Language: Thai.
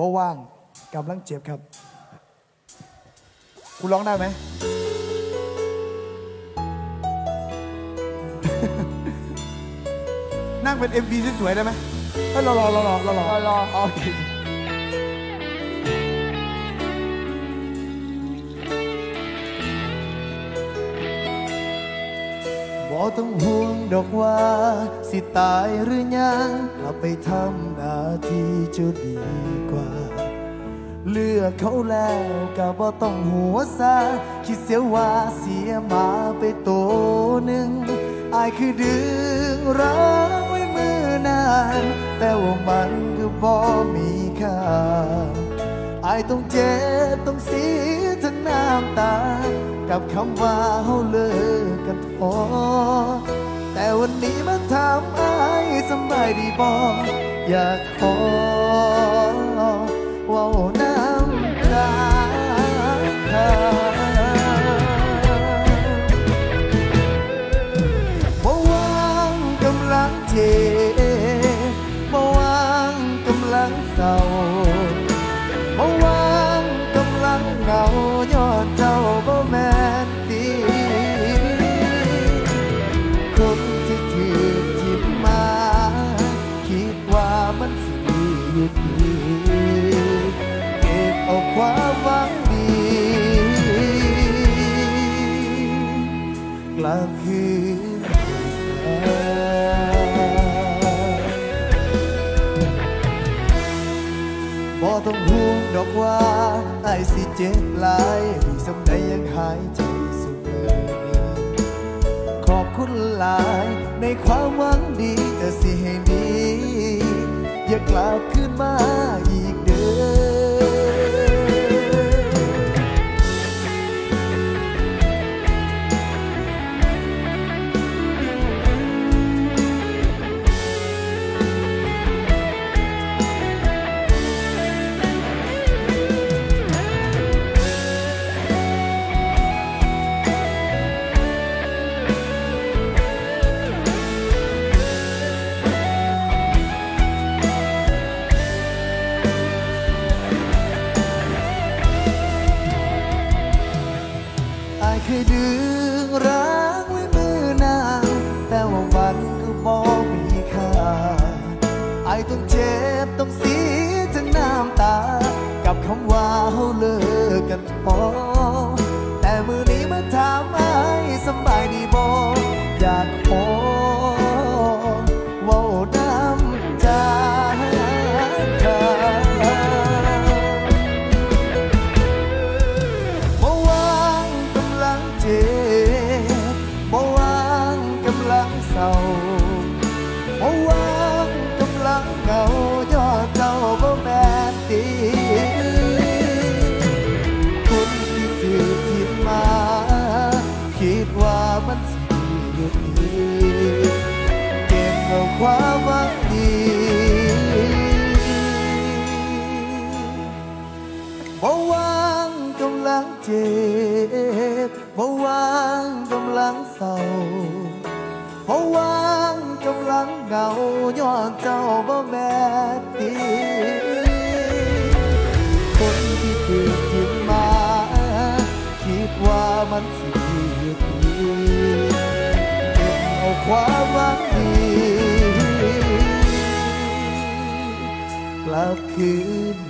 เพราะว่างกำลังเจ็บครับ คุณร้องได้ไหม นั่งเป็น MV สวยๆได้ไหมเอ้ยรอรอรอรอรอรอ รอโอเค ต้องห่วงดอกว่า สิตายหรือยัง กลับไปทำหน้าที่จะดีกว่า เลือกเขาแล้วก็บ่ต้องหัวซาคิดเสียว่าเสียมาไปโตวหนึ่งอายคือดึงร้างไว้มือนาน แต่ว่ามันก็บ่มีค่าอายต้องเจ็บต้องเสียทั้งน้ำตา กับคำว่าเฮาเลิกกันพ อแต่วันนี้มันทำอายสบายดีบออยากขอ ยู่ดีเก็บเอาความหวังดี กลับคืนบ่ต้องห่วงดอกว่าไอ้สิเจ็บหลายดีสำใดยังหายใจสุเมอนี้ขอบคุณหลายในความหวังดีแต่สิให้ดี อย่ากลับขึ้นมา กกันพอ มันสิอยู่ดีเก็บเอาความหวังดีบ่วางกำลังเจ็บบ่วางกำลังเศร้าบ่วางกำลังเหงาย้อนเจ้าบ่แม่ตีคนที่ถูกทิ้งมา คิดว่ามันสิอยู่ดีเก็บ เอาความหวังดีกลับคืน